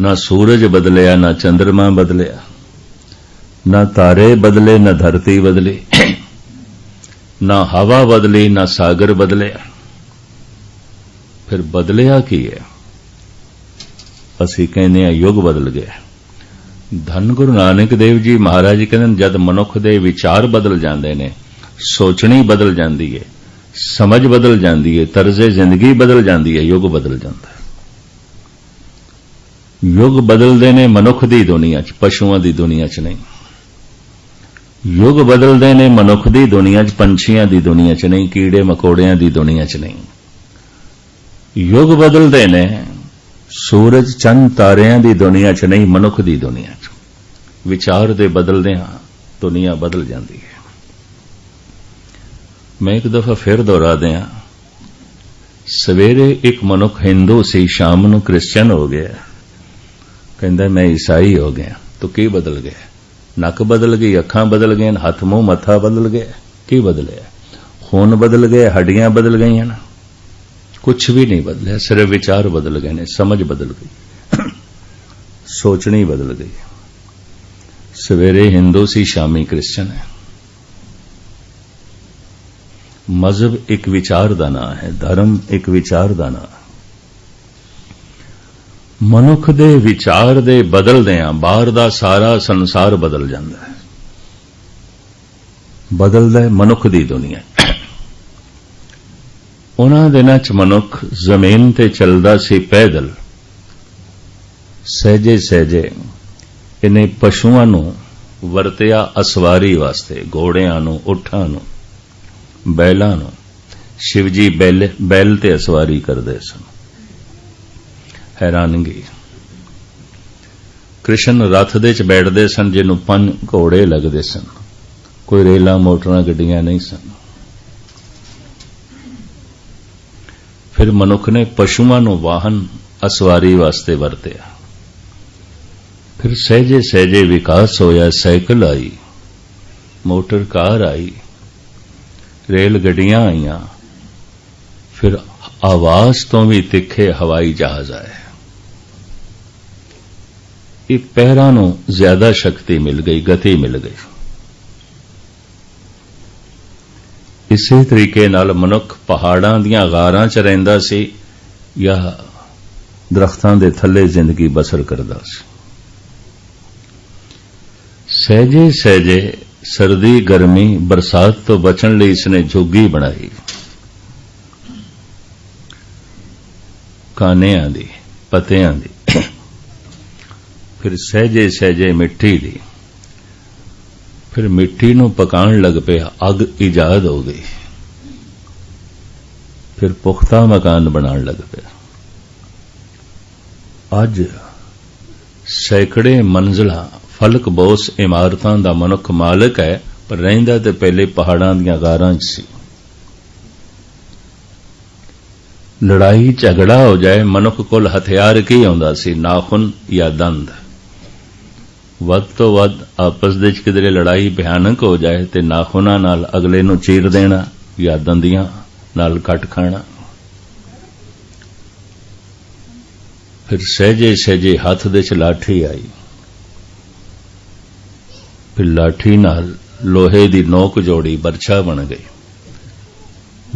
ਨਾ ਸੂਰਜ ਬਦਲਿਆ, ਨਾ ਚੰ드ਰਮਾ ਬਦਲਿਆ, ਨਾ ਤਾਰੇ ਬਦਲੇ, ਨਾ ਧਰਤੀ ਬਦਲੀ, ਨਾ ਹਵਾ ਬਦਲੀ, ਨਾ ਸਾਗਰ ਬਦਲਿਆ। ਫਿਰ ਬਦਲਿਆ ਕੀ ਹੈ? ਅਸੀਂ ਕਹਿੰਦੇ ਆ ਯੁੱਗ ਬਦਲ ਗਿਆ। ਧੰਨ ਗੁਰੂ ਨਾਨਕ ਦੇਵ ਜੀ ਮਹਾਰਾਜ ਕਹਿੰਦੇ ਜਦ ਮਨੁੱਖ ਦੇ ਵਿਚਾਰ ਬਦਲ ਜਾਂਦੇ ਨੇ, ਸੋਚਣੀ ਬਦਲ ਜਾਂਦੀ ਹੈ, ਸਮਝ ਬਦਲ ਜਾਂਦੀ ਹੈ, ਤਰਜ਼ੇ ਜ਼ਿੰਦਗੀ ਬਦਲ ਜਾਂਦੀ ਹੈ, ਯੁੱਗ ਬਦਲ ਜਾਂਦਾ ਹੈ। ਯੁੱਗ ਬਦਲਦੇ ਨੇ ਮਨੁੱਖ ਦੀ ਦੁਨੀਆ 'ਚ, ਪਸ਼ੂਆਂ ਦੀ ਦੁਨੀਆ 'ਚ ਨਹੀਂ। ਯੁੱਗ ਬਦਲਦੇ ਨੇ ਮਨੁੱਖ ਦੀ ਦੁਨੀਆ 'ਚ, ਪੰਛੀਆਂ ਦੀ ਦੁਨੀਆ 'ਚ ਨਹੀਂ, ਕੀੜੇ ਮਕੌੜਿਆਂ ਦੀ ਦੁਨੀਆ 'ਚ ਨਹੀਂ। ਯੁੱਗ ਬਦਲਦੇ ਨੇ, ਸੂਰਜ ਚੰਦ ਤਾਰਿਆਂ ਦੀ ਦੁਨੀਆ 'ਚ ਨਹੀਂ, ਮਨੁੱਖ ਦੀ ਦੁਨੀਆ 'ਚ। ਵਿਚਾਰ ਦੇ ਬਦਲਦੇ ਹਾਂ ਦੁਨੀਆ ਬਦਲ ਜਾਂਦੀ ਹੈ। ਮੈਂ ਇੱਕ ਦਫਾ ਫਿਰ ਦੁਹਰਾ ਦਿਆਂ, ਸਵੇਰੇ ਇੱਕ ਮਨੁੱਖ ਹਿੰਦੂ ਸੀ, ਸ਼ਾਮ ਨੂੰ ਕ੍ਰਿਸਚੀਅਨ ਹੋ ਗਿਆ। ਕਹਿੰਦਾ, ਮੈਂ ਈਸਾਈ ਹੋ ਗਿਆ। ਤੂੰ ਕੀ ਬਦਲ ਗਿਆ? ਨੱਕ ਬਦਲ ਗਈ, ਅੱਖਾਂ ਬਦਲ ਗਈਆਂ, ਹੱਥ ਮੂੰਹ ਮੱਥਾ ਬਦਲ ਗਿਆ। ਕੀ ਬਦਲਿਆ? ਖੂਨ ਬਦਲ ਗਿਆ, ਹੱਡੀਆਂ ਬਦਲ ਗਈਆਂ ਨਾ। ਕੁਝ ਵੀ ਨਹੀਂ ਬਦਲਿਆ, ਸਿਰਫ ਵਿਚਾਰ ਬਦਲ ਗਏ ਨੇ, ਸਮਝ ਬਦਲ ਗਈ, ਸੋਚਣੀ ਬਦਲ ਗਈ। ਸਵੇਰੇ ਹਿੰਦੂ ਸੀ, ਸ਼ਾਮੀ ਕ੍ਰਿਸਚਨ ਹੈ। ਮਜ਼ਹਬ ਇੱਕ ਵਿਚਾਰ ਦਾ ਨਾਂ ਹੈ, ਧਰਮ ਇੱਕ ਵਿਚਾਰ ਦਾ ਨਾਂ ਮਨੁੱਖ ਦੇ ਵਿਚਾਰ ਦੇ ਬਦਲਦਿਆਂ ਬਾਹਰ ਦਾ ਸਾਰਾ ਸੰਸਾਰ ਬਦਲ ਜਾਂਦਾ ਹੈ। ਬਦਲਦਾ ਹੈ ਮਨੁੱਖ ਦੀ ਦੁਨੀਆ। ਉਹਨਾਂ ਦਿਨਾਂ ਚ ਮਨੁੱਖ ਜ਼ਮੀਨ ਤੇ ਚੱਲਦਾ ਸੀ ਪੈਦਲ। ਸਹਜੇ ਸਹਜੇ ਇਹਨੇ ਪਸ਼ੂਆਂ ਨੂੰ ਵਰਤਿਆ ਅਸਵਾਰੀ ਵਾਸਤੇ, ਘੋੜਿਆਂ ਨੂੰ ਉਠਾਂ ਨੂੰ, ਬੈਲਾਂ ਨੂੰ। ਸ਼ਿਵਜੀ ਬੈਲ ਬੈਲ ਤੇ ਅਸਵਾਰੀ ਕਰਦੇ ਸਨ। ਹੈਰਾਨਗੀ। ਕ੍ਰਿਸ਼ਨ ਰਥ ਦੇ ਚ ਬੈਠਦੇ ਸਨ, ਜਿਹਨੂੰ ਪੰਜ ਘੋੜੇ ਲੱਗਦੇ ਸਨ। ਕੋਈ ਰੇਲਾਂ, ਮੋਟਰਾਂ, ਗੱਡੀਆਂ ਨਹੀਂ ਸਨ। ਫਿਰ ਮਨੁੱਖ ਨੇ ਪਸ਼ੂਆਂ ਨੂੰ ਵਾਹਨ ਅਸਵਾਰੀ ਵਾਸਤੇ ਵਰਤਿਆ। ਫਿਰ ਸਹਿਜੇ ਸਹਿਜੇ ਵਿਕਾਸ ਹੋਇਆ, ਸਾਈਕਲ ਆਈ, ਮੋਟਰ ਕਾਰ ਆਈ, ਰੇਲ ਗੱਡੀਆਂ ਆਈਆਂ, ਫਿਰ ਆਵਾਜ਼ ਤੋਂ ਵੀ ਤਿੱਖੇ ਹਵਾਈ ਜਹਾਜ਼ ਆਏ। ਇਹ ਪੈਰਾਂ ਨੂੰ ਜ਼ਿਆਦਾ ਸ਼ਕਤੀ ਮਿਲ ਗਈ, ਗਤੀ ਮਿਲ ਗਈ। ਇਸੇ ਤਰੀਕੇ ਨਾਲ ਮਨੁੱਖ ਪਹਾੜਾਂ ਦੀਆਂ ਗਾਰਾਂ 'ਚ ਰਹਿੰਦਾ ਸੀ ਜਾਂ ਦਰਖਤਾਂ ਦੇ ਥੱਲੇ ਜ਼ਿੰਦਗੀ ਬਸਰ ਕਰਦਾ ਸੀ। ਸਹਿਜੇ ਸਹਿਜੇ ਸਰਦੀ, ਗਰਮੀ, ਬਰਸਾਤ ਤੋਂ ਬਚਣ ਲਈ ਇਸਨੇ ਜੋਗੀ ਬਣਾਈ। ਕਾਨਿਆਂ ਦੀ, ਪਤਿਆਂ ਦੀ, ਫਿਰ ਸਹਿਜੇ ਸਹਿਜੇ ਮਿੱਟੀ ਦੀ ਫਿਰ ਮਿੱਟੀ ਨੂੰ ਪਕਾਉਣ ਲੱਗ ਪਿਆ ਅੱਗ ਇਜਾਦ ਹੋ ਗਈ। ਫਿਰ ਪੁਖਤਾ ਮਕਾਨ ਬਣਾਉਣ ਲੱਗ ਪਿਆ ਅੱਜ ਸੈਕੜੇ ਮੰਜ਼ਲਾ, ਫਲਕ ਬੋਸ ਇਮਾਰਤਾਂ ਦਾ ਮਨੁੱਖ ਮਾਲਕ ਹੈ, ਪਰ ਰਹਿੰਦਾ ਤੇ ਪਹਿਲੇ ਪਹਾੜਾਂ ਦੀਆਂ ਗਾਰਾਂ 'ਚ ਸੀ। ਲੜਾਈ ਝਗੜਾ ਹੋ ਜਾਏ, ਮਨੁੱਖ ਕੋਲ ਹਥਿਆਰ ਕੀ ਆਉਂਦਾ ਸੀ, ਨਾਖੁਨ ਜਾਂ ਦੰਦ? ਵੱਧ ਤੋਂ ਵੱਧ ਆਪਸ ਦੇ ਵਿੱਚ ਕਿਧਰੇ ਲੜਾਈ ਭਿਆਨਕ ਹੋ ਜਾਏ ਤੇ ਨਾਖੁਨਾਂ ਨਾਲ ਅਗਲੇ ਨੂੰ ਚੀਰ ਦੇਣਾ ਜਾਂ ਦੰਦੀਆਂ ਨਾਲ ਕੱਟ ਖਾਣਾ। ਫਿਰ ਸਹਿਜੇ ਸਹਿਜੇ ਹੱਥ ਦੇ ਚ ਲਾਠੀ ਆਈ। ਫਿਰ ਲਾਠੀ ਨਾਲ ਲੋਹੇ ਦੀ ਨੋਕ ਜੋੜੀ ਬਰਛਾ ਬਣ ਗਈ।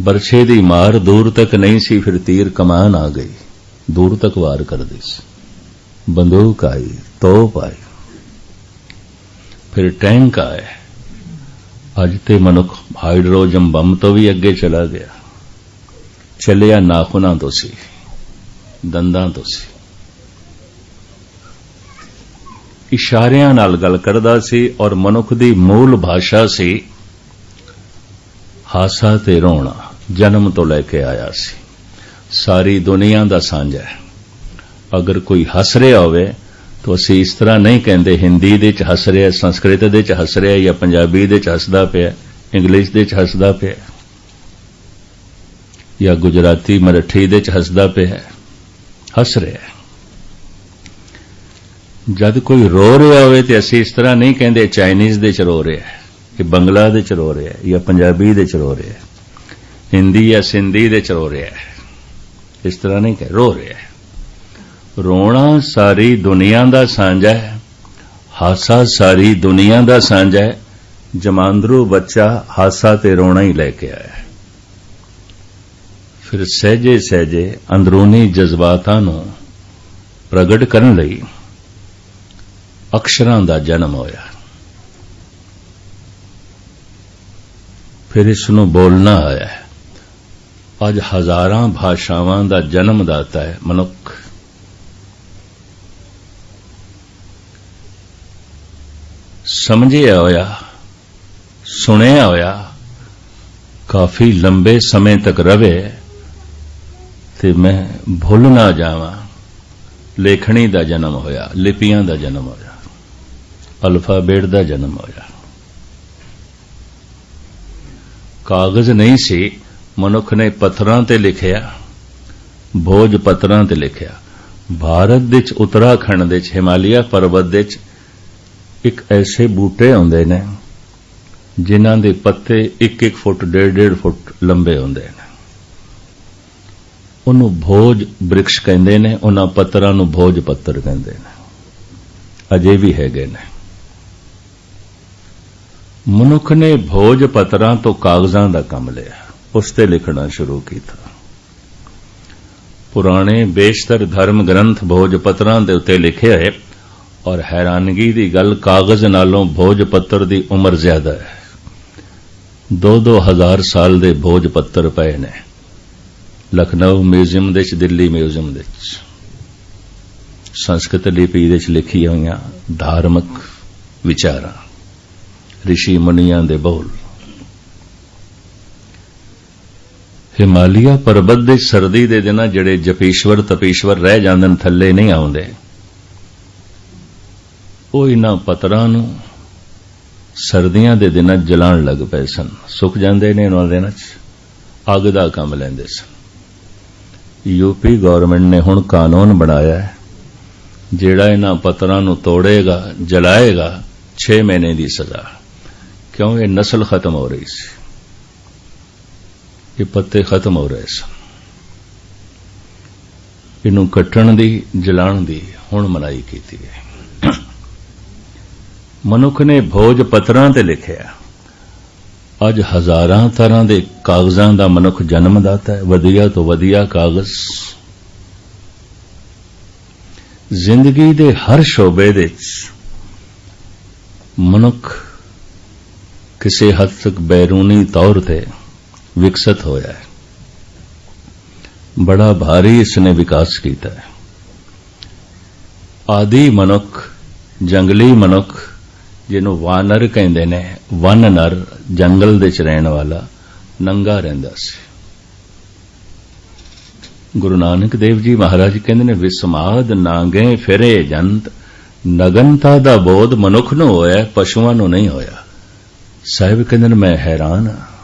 ਬਰਛੇ ਦੀ ਮਾਰ ਦੂਰ ਤੱਕ ਨਹੀਂ ਸੀ, ਫਿਰ ਤੀਰ ਕਮਾਨ ਆ ਗਈ। ਦੂਰ ਤੱਕ ਵਾਰ ਕਰਦੀ ਸੀ। ਬੰਦੂਕ ਆਈ, ਤੋਪ ਆਈ। ਫਿਰ ਟੈਂਕ ਆਏ ਅੱਜ ਤੇ ਮਨੁੱਖ ਹਾਈਡਰੋਜਨ ਬੰਬ ਤੋਂ ਵੀ ਅੱਗੇ ਚਲਾ ਗਿਆ। ਚੱਲਿਆ ਨਾਖੁਨਾਂ ਤੋਂ ਸੀ, ਦੰਦਾਂ ਤੋਂ ਸੀ। ਇਸ਼ਾਰਿਆਂ ਨਾਲ ਗੱਲ ਕਰਦਾ ਸੀ ਔਰ ਮਨੁੱਖ ਦੀ ਮੂਲ ਭਾਸ਼ਾ ਸੀ, ਹਾਸਾ ਤੇ ਰੋਣਾ, ਜਨਮ ਤੋਂ ਲੈ ਕੇ ਆਇਆ ਸੀ। ਸਾਰੀ ਦੁਨੀਆ ਦਾ ਸਾਂਝਾ ਹੈ। ਅਗਰ ਕੋਈ ਹੱਸ ਰਿਹਾ ਹੋਵੇ ਤਾਂ ਅਸੀਂ ਇਸ ਤਰ੍ਹਾਂ ਨਹੀਂ ਕਹਿੰਦੇ, ਹਿੰਦੀ ਦੇ ਚ ਹੱਸ ਰਿਹਾ, ਸੰਸਕ੍ਰਿਤ ਦੇ ਚ ਹੱਸ ਰਿਹਾ ਜਾਂ ਪੰਜਾਬੀ ਦੇ ਚ ਹੱਸਦਾ ਪਿਆ, ਇੰਗਲਿਸ਼ ਦੇ ਚ ਹੱਸਦਾ ਪਿਆ, ਜਾਂ ਗੁਜਰਾਤੀ, ਮਰਾਠੀ ਦੇ ਚ ਹੱਸਦਾ ਪਿਆ, ਹੱਸ ਰਿਹਾ। ਜਦ ਕੋਈ ਰੋ ਰਿਹਾ ਹੋਵੇ ਤੇ ਅਸੀਂ ਇਸ ਤਰ੍ਹਾਂ ਨਹੀਂ ਕਹਿੰਦੇ, ਚਾਈਨੀਜ਼ ਦੇ ਚ ਰੋ ਰਿਹਾ ਹੈ ਕਿ ਬੰਗਲਾ ਦੇ ਚ ਰੋ ਰਿਹਾ ਹੈ, ਜਾਂ ਪੰਜਾਬੀ ਦੇ ਚ ਰੋ ਰਿਹਾ ਹੈ, ਹਿੰਦੀ ਜਾਂ ਸਿੰਧੀ ਦੇ ਚ ਰੋ ਰਿਹਾ ਹੈ, ਇਸ ਤਰ੍ਹਾਂ ਨਹੀਂ ਕਹਿ, ਰੋ ਰਿਹਾ ਹੈ। ਰੋਣਾ ਸਾਰੀ ਦੁਨੀਆ ਦਾ ਸਾਂਝਾ ਹੈ, ਹਾਸਾ ਸਾਰੀ ਦੁਨੀਆ ਦਾ ਸਾਂਝਾ ਹੈ, ਜਮਾਂਦਰੂ ਬੱਚਾ ਹਾਸਾ ਤੇ ਰੋਣਾ ਹੀ ਲੈ ਕੇ ਆਇਆ ਹੈ। ਫਿਰ ਸਹਿਜੇ ਸਹਿਜੇ ਅੰਦਰੂਨੀ ਜਜ਼ਬਾਤਾਂ ਨੂੰ ਪ੍ਰਗਟ ਕਰਨ ਲਈ ਅਕਸ਼ਰਾਂ ਦਾ ਜਨਮ ਹੋਇਆ। ਫਿਰ ਇਸ ਨੂੰ ਬੋਲਣਾ ਆਇਆ ਅੱਜ ਹਜ਼ਾਰਾਂ ਭਾਸ਼ਾਵਾਂ ਦਾ ਜਨਮ ਦਾਤਾ ਹੈ ਮਨੁੱਖ। ਸਮਝਿਆ ਹੋਇਆ, ਸੁਣਿਆ ਹੋਇਆ, ਕਾਫੀ ਲੰਬੇ ਸਮੇਂ ਤੱਕ ਰਵੇ ਤੇ ਮੈਂ ਭੁੱਲ ਨਾ ਜਾਵਾਂ। ਲੇਖਣੀ ਦਾ ਜਨਮ ਹੋਇਆ, ਲਿਪੀਆਂ ਦਾ ਜਨਮ ਹੋਇਆ, ਅਲਫਾਬੇਟ ਦਾ ਜਨਮ ਹੋਇਆ। ਕਾਗਜ਼ ਨਹੀਂ ਸੀ, ਮਨੁੱਖ ਨੇ ਪੱਥਰਾਂ ਤੇ ਲਿਖਿਆ, ਭੋਜ ਪੱਤਰਾਂ ਤੇ ਲਿਖਿਆ। ਭਾਰਤ ਵਿੱਚ ਚ ਉੱਤਰਾਖੰਡ ਦੇ ਚ ਹਿਮਾਲਿਆ ਪਰਬਤ ਦੇ ਚ ਇੱਕ ਐਸੇ ਬੂਟੇ ਆਉਂਦੇ ਨੇ ਜਿਨ੍ਹਾਂ ਦੇ ਪੱਤੇ 1-1 ਫੁੱਟ 1.5 ਫੁੱਟ ਲੰਬੇ ਹੁੰਦੇ ਨੇ। ਉਹਨੂੰ ਭੋਜ ਬ੍ਰਿਕਸ਼ ਕਹਿੰਦੇ ਨੇ, ਉਹਨਾਂ ਪੱਤਰਾਂ ਨੂੰ ਭੋਜ ਪੱਤਰ ਕਹਿੰਦੇ ਨੇ। ਅਜੇ ਵੀ ਹੈਗੇ ਨੇ। ਮਨੁੱਖ ਨੇ ਭੋਜ ਪੱਤਰਾਂ ਤੋਂ ਕਾਗਜ਼ਾਂ ਦਾ ਕੰਮ ਲਿਆ। ਉਸ ਤੇ ਲਿਖਣਾ ਸ਼ੁਰੂ ਕੀਤਾ। ਪੁਰਾਣੇ ਬੇਸ਼ਤਰ ਧਰਮ ਗ੍ਰੰਥ ਭੋਜ ਪੱਤਰਾਂ ਦੇ ਉੱਤੇ ਲਿਖੇ ਹੈ ਔਰ ਹੈਰਾਨਗੀ ਦੀ ਗੱਲ ਕਾਗਜ਼ ਨਾਲੋਂ ਭੋਜ ਪੱਤਰ ਦੀ ਉਮਰ ਜ਼ਿਆਦਾ ਹੈ। 2-2 ਹਜ਼ਾਰ ਸਾਲ ਦੇ ਭੋਜ ਪੱਤਰ ਪਏ ਨੇ। ਲਖਨਊ ਮਿਊਜ਼ੀਅਮ ਦੇ ਚ ਦਿੱਲੀ ਮਿਊਜ਼ੀਅਮ ਦੇ ਚ ਸੰਸਕ੍ਰਿਤ ਲਿਪੀ ਦੇ ਵਿੱਚ ਲਿਖੀਆਂ ਹੋਈਆਂ ਧਾਰਮਿਕ ਵਿਚਾਰਾਂ, ਰਿਸ਼ੀ ਮੁਨੀਆਂ ਦੇ ਬੋਲ। ਹਿਮਾਲਿਆ ਪਰਬਤ ਦੇ ਸਰਦੀ ਦੇ ਦਿਨਾਂ ਜਿਹੜੇ ਜਪੀਸ਼ਵਰ ਤਪੀਸ਼ਵਰ ਰਹਿ ਜਾਂਦੇ ਨੇ, ਥੱਲੇ ਨਹੀਂ ਆਉਂਦੇ। ਉਹ ਇਹਨਾਂ ਪਤਰਾਂ ਨੂੰ ਸਰਦੀਆਂ ਦੇ ਦਿਨਾਂ 'ਚ ਜਲਾਉਣ ਲੱਗ ਪਏ ਸਨ। ਸੁੱਕ ਜਾਂਦੇ ਨੇ ਇਹਨਾਂ ਦਿਨਾਂ 'ਚ, ਅੱਗ ਦਾ ਕੰਮ ਲੈਂਦੇ ਸਨ। ਯੂਪੀ ਗਵਰਨਮੈਂਟ ਨੇ ਹੁਣ ਕਾਨੂੰਨ ਬਣਾਇਆ ਹੈ, ਜਿਹੜਾ ਇਹਨਾਂ ਪਤਰਾਂ ਨੂੰ ਤੋੜੇਗਾ, ਜਲਾਏਗਾ 6 ਮਹੀਨੇ ਦੀ ਸਜ਼ਾ, ਕਿਉਂ ਇਹ ਨਸਲ ਖਤਮ ਹੋ ਰਹੀ ਸੀ? ਇਹ ਪੱਤੇ ਖਤਮ ਹੋ ਰਹੇ ਸਨ। ਇਹਨੂੰ ਕੱਟਣ ਦੀ, ਜਲਾਉਣ ਦੀ ਹੁਣ ਮਨਾਈ ਕੀਤੀ ਗਈ। ਮਨੁੱਖ ਨੇ ਭੋਜ ਪੱਤਰਾਂ ਤੇ ਲਿਖਿਆ ਅੱਜ ਹਜ਼ਾਰਾਂ ਤਰ੍ਹਾਂ ਦੇ ਕਾਗਜ਼ਾਂ ਦਾ ਮਨੁੱਖ ਜਨਮਦਾਤਾ ਹੈ। ਵਧੀਆ ਤੋਂ ਵਧੀਆ ਕਾਗਜ਼। ਜ਼ਿੰਦਗੀ ਦੇ ਹਰ ਸ਼ੋਬੇ ਦੇ ਮਨੁੱਖ ਕਿਸੇ ਹੱਦ ਤੱਕ ਬੈਰੂਨੀ ਤੌਰ ਤੇ ਵਿਕਸਿਤ ਹੋਇਆ ਹੈ। ਬੜਾ ਭਾਰੀ ਇਸਨੇ ਵਿਕਾਸ ਕੀਤਾ ਹੈ। ਆਦੀ ਮਨੁੱਖ, ਜੰਗਲੀ ਮਨੁੱਖ ਜਿਹਨੂੰ ਵਾਨਰ ਕਹਿੰਦੇ ਨੇ, ਵਨ ਨਰ, ਜੰਗਲ ਦੇ ਚ ਰਹਿਣ ਵਾਲਾ ਨੰਗਾ ਰਹਿੰਦਾ ਸੀ। ਗੁਰੂ ਨਾਨਕ ਦੇਵ ਜੀ ਮਹਾਰਾਜ ਕਹਿੰਦੇ ਨੇ, ਵਿਸਮਾਦ ਨਾਂਗੇ ਫਿਰੇ ਜੰਤ, ਨਗਨਤਾ ਦਾ ਬੋਧ ਮਨੁੱਖ ਨੂੰ ਹੋਇਆ, ਪਸ਼ੂਆਂ ਨੂੰ ਨਹੀਂ ਹੋਇਆ। ਸਾਹਿਬ ਕਹਿੰਦੇ ਨੇ, ਮੈਂ ਹੈਰਾਨ ਹਾਂ।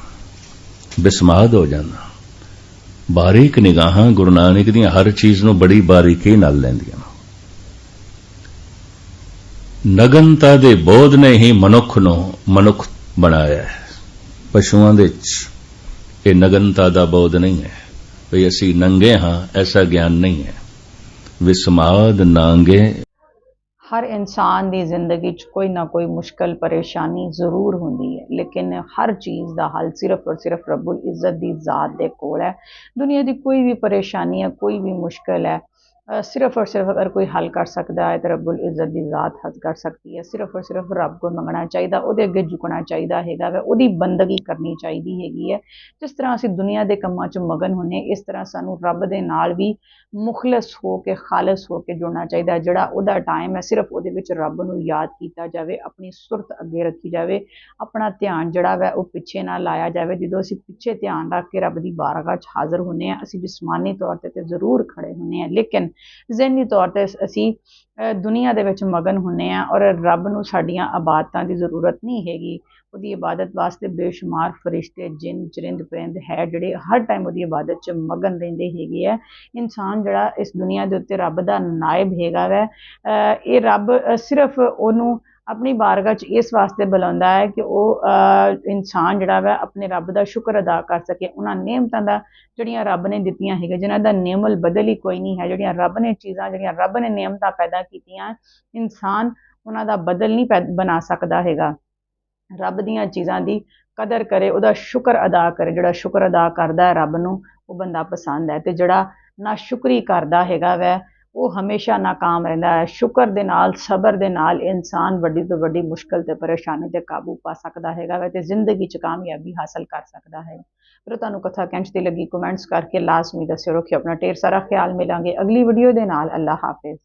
ਬਿਸਮਾਦ ਹੋ ਜਾਂਦਾ। ਬਾਰੀਕ ਨਿਗਾਹਾਂ ਗੁਰੂ ਨਾਨਕ ਦੀਆਂ ਹਰ ਚੀਜ਼ ਨੂੰ ਬੜੀ ਬਾਰੀਕੀ ਨਾਲ ਲੈਂਦੀਆਂ ਨਗਨਤਾ ਦੇ ਬੋਧ ਨੇ ਹੀ ਮਨੁੱਖ ਨੂੰ ਮਨੁੱਖ ਬਣਾਇਆ ਹੈ। ਪਸ਼ੂਆਂ ਦੇ ਵਿੱਚ ਇਹ ਨਗਨਤਾ ਦਾ ਬੋਧ ਨਹੀਂ ਹੈ। ਵੀ ਅਸੀਂ ਨੰਗੇ ਹਾਂ, ਐਸਾ ਗਿਆਨ ਨਹੀਂ ਹੈ। ਵਿਸਮਾਦ ਨਾਂਗੇ। ਹਰ ਇਨਸਾਨ ਦੀ ਜ਼ਿੰਦਗੀ 'ਚ ਕੋਈ ਨਾ ਕੋਈ ਮੁਸ਼ਕਲ, ਪਰੇਸ਼ਾਨੀ ਜ਼ਰੂਰ ਹੁੰਦੀ ਹੈ, ਲੇਕਿਨ ਹਰ ਚੀਜ਼ ਦਾ ਹੱਲ ਸਿਰਫ ਔਰ ਸਿਰਫ ਰੱਬੁਲ ਇੱਜ਼ਤ ਦੀ ਜ਼ਾਤ ਦੇ ਕੋਲ ਹੈ। ਦੁਨੀਆ ਦੀ ਕੋਈ ਵੀ ਪਰੇਸ਼ਾਨੀ ਹੈ, ਕੋਈ ਵੀ ਮੁਸ਼ਕਲ ਹੈ ਸਿਰਫ ਔਰ ਸਿਰਫ ਅਗਰ ਕੋਈ ਹੱਲ ਕਰ ਸਕਦਾ ਹੈ ਤਾਂ ਰੱਬੁਲ ਇੱਜ਼ਤ ਦੀ ਜ਼ਾਤ ਹੱਲ ਕਰ ਸਕਦੀ ਹੈ। ਸਿਰਫ ਔਰ ਸਿਰਫ ਰੱਬ ਕੋਲ ਮੰਗਣਾ ਚਾਹੀਦਾ, ਉਹਦੇ ਅੱਗੇ ਝੁਕਣਾ ਚਾਹੀਦਾ ਹੈਗਾ ਵਾ, ਉਹਦੀ ਬੰਦਗੀ ਕਰਨੀ ਚਾਹੀਦੀ ਹੈਗੀ ਹੈ। ਜਿਸ ਤਰ੍ਹਾਂ ਅਸੀਂ ਦੁਨੀਆ ਦੇ ਕੰਮਾਂ 'ਚ ਮਗਨ ਹੁੰਨੇ ਇਸ ਤਰ੍ਹਾਂ ਸਾਨੂੰ ਰੱਬ ਦੇ ਨਾਲ ਵੀ ਮੁਖਲਸ ਹੋ ਕੇ, ਖਾਲਸ ਹੋ ਕੇ ਜੁੜਨਾ ਚਾਹੀਦਾ ਜਿਹੜਾ ਉਹਦਾ ਟਾਈਮ ਹੈ, ਸਿਰਫ ਉਹਦੇ ਵਿੱਚ ਰੱਬ ਨੂੰ ਯਾਦ ਕੀਤਾ ਜਾਵੇ ਆਪਣੀ ਸੁਰਤ ਅੱਗੇ ਰੱਖੀ ਜਾਵੇ ਆਪਣਾ ਧਿਆਨ ਜਿਹੜਾ ਵੈ ਉਹ ਪਿੱਛੇ ਨਾ ਲਾਇਆ ਜਾਵੇ। ਜਦੋਂ ਅਸੀਂ ਪਿੱਛੇ ਧਿਆਨ ਰੱਖ ਕੇ ਰੱਬ ਦੀ ਬਾਰਗਾਹ 'ਚ ਹਾਜ਼ਰ ਹੁੰਨੇ ਆ ਅਸੀਂ ਜਿਸਮਾਨੀ ਤੌਰ ਤੇ ਤੇ ਜ਼ਰੂਰ ਖੜੇ ਹੁੰਨੇ ਆ ਲੇਕਿਨ ਜ਼ਿਹਨੀ ਤੌਰ ਤੇ ਅਸੀਂ ਅ, ਦੁਨੀਆ ਦੇ ਵਿੱਚ ਮਗਨ ਹੁੰਨੇ ਆ ਔਰ ਰੱਬ ਨੂੰ ਸਾਡੀਆਂ ਆਬਾਦਤਾਂ ਦੀ ਜ਼ਰੂਰਤ ਨਹੀਂ ਹੈਗੀ। ਉਹਦੀ ਇਬਾਦਤ ਵਾਸਤੇ ਬੇਸ਼ੁਮਾਰ ਫਰਿਸ਼ਤੇ, ਜਿੰਨ ਚਰਿੰਦ ਪਰਿੰਦ ਹੈ ਜਿਹੜੇ ਹਰ ਟਾਈਮ ਉਹਦੀ ਇਬਾਦਤ 'ਚ ਮਗਨ ਰਹਿੰਦੇ ਹੈਗੇ ਆ। ਇਨਸਾਨ ਜਿਹੜਾ ਇਸ ਦੁਨੀਆ ਦੇ ਉੱਤੇ ਰੱਬ ਦਾ ਨਾਇਬ ਹੈਗਾ ਵੈ ਇਹ ਰੱਬ ਸਿਰਫ ਉਹਨੂੰ ਆਪਣੀ ਬਾਰਗਾਹ 'ਚ ਇਸ ਵਾਸਤੇ ਬੁਲਾਉਂਦਾ ਹੈ ਕਿ ਉਹ ਇਨਸਾਨ ਜਿਹੜਾ ਵਾ, ਆਪਣੇ ਰੱਬ ਦਾ ਸ਼ੁਕਰ ਅਦਾ ਕਰ ਸਕੇ। ਉਹਨਾਂ ਨਿਯਮਤਾਂ ਦਾ ਜਿਹੜੀਆਂ ਰੱਬ ਨੇ ਦਿੱਤੀਆਂ ਹੈਗੀਆਂ, ਜਿਨ੍ਹਾਂ ਦਾ ਨਿਯਮਲ ਬਦਲ ਹੀ ਕੋਈ ਨਹੀਂ ਹੈ, ਜਿਹੜੀਆਂ ਰੱਬ ਨੇ ਚੀਜ਼ਾਂ, ਜਿਹੜੀਆਂ ਰੱਬ ਨੇ ਨਿਯਮਤਾਂ ਪੈਦਾ ਕੀਤੀਆਂ, ਇਨਸਾਨ ਉਹਨਾਂ ਦਾ ਬਦਲ ਨਹੀਂ ਪੈ- ਬਣਾ ਸਕਦਾ ਹੈਗਾ। ਰੱਬ ਦੀਆਂ ਚੀਜ਼ਾਂ ਦੀ ਕਦਰ ਕਰੇ, ਉਹਦਾ ਸ਼ੁਕਰ ਅਦਾ ਕਰੇ। ਜਿਹੜਾ ਸ਼ੁਕਰ ਅਦਾ ਕਰਦਾ ਹੈ ਰੱਬ ਨੂੰ, ਉਹ ਬੰਦਾ ਪਸੰਦ ਹੈ ਤੇ ਜਿਹੜਾ ਨਾ ਸ਼ੁਕਰੀ ਕਰਦਾ ਹੈਗਾ ਵੈ, ਉਹ ਹਮੇਸ਼ਾ ਨਾਕਾਮ ਰਹਿੰਦਾ ਹੈ। ਸ਼ੁਕਰ ਦੇ ਨਾਲ, ਸਬਰ ਦੇ ਨਾਲ ਇਨਸਾਨ ਵੱਡੀ ਤੋਂ ਵੱਡੀ ਮੁਸ਼ਕਲ ਤੇ ਪਰੇਸ਼ਾਨੀ ਤੇ ਕਾਬੂ ਪਾ ਸਕਦਾ ਹੈਗਾ ਵੈ ਤੇ ਜ਼ਿੰਦਗੀ 'ਚ ਕਾਮਯਾਬੀ ਹਾਸਲ ਕਰ ਸਕਦਾ ਹੈ। ਫਿਰ ਤੁਹਾਨੂੰ ਕਥਾ ਕਿੰਚ ਦੀ ਲੱਗੀ, ਕਮੈਂਟਸ ਕਰਕੇ ਲਾਜ਼ਮੀ ਦੱਸਿਓ। ਰੱਖਿਓ, ਆਪਣਾ ਢੇਰ ਸਾਰਾ ਖਿਆਲ ਮਿਲਾਂਗੇ ਅਗਲੀ ਵੀਡੀਓ ਦੇ ਨਾਲ। ਅੱਲਾ ਹਾਫਿਜ਼।